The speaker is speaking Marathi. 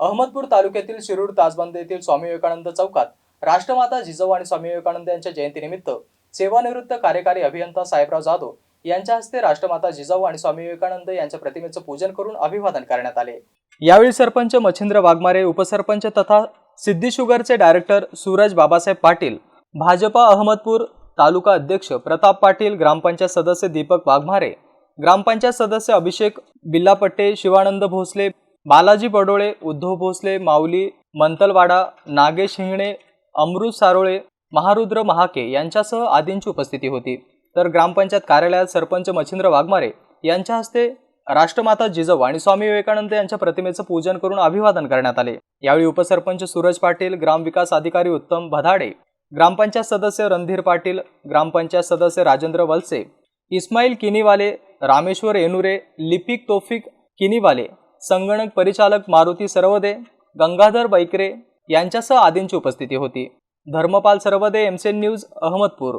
अहमदपूर तालुक्यातील शिरूर ताजबंद येथील स्वामी विवेकानंद चौकात राष्ट्रमाता जिजाऊ आणि स्वामी विवेकानंद यांच्या जयंतीनिमित्त सेवानिवृत्त कार्यकारी अभियंता साहेबराव जाधव यांच्या हस्ते राष्ट्रमाता जिजाऊ आणि स्वामी विवेकानंद यांच्या प्रतिमेचं पूजन करून अभिवादन करण्यात आले. यावेळी सरपंच मच्छिंद्र वाघमारे उपसरपंच तथा सिद्धी शुगरचे डायरेक्टर सूरज बाबासाहेब पाटील भाजपा अहमदपूर तालुका अध्यक्ष प्रताप पाटील ग्रामपंचायत सदस्य दीपक वाघमारे ग्रामपंचायत सदस्य अभिषेक बिल्लापट्टे शिवानंद भोसले बालाजी बडोळे उद्धव भोसले माऊली मंतलवाडा नागेश हिंगणे अमृत सारोळे महारुद्र महाके यांच्यासह आदींची उपस्थिती होती. तर ग्रामपंचायत कार्यालयात सरपंच मच्छिंद्र वाघमारे यांच्या हस्ते राष्ट्रमाता जिजाऊ आणि स्वामी विवेकानंद यांच्या प्रतिमेचं पूजन करून अभिवादन करण्यात आले. यावेळी उपसरपंच सूरज पाटील ग्रामविकास अधिकारी उत्तम भदाडे ग्रामपंचायत सदस्य रणधीर पाटील ग्रामपंचायत सदस्य राजेंद्र वलसे इस्माईल किनीवाले रामेश्वर येनुरे लिपिक तोफिक किनीवाले संगणक परिचालक मारुती सरवदे गंगाधर बैकरे यांच्यासह आदींची उपस्थिती होती. Dharmapal Sarvade N news Ahmedpur.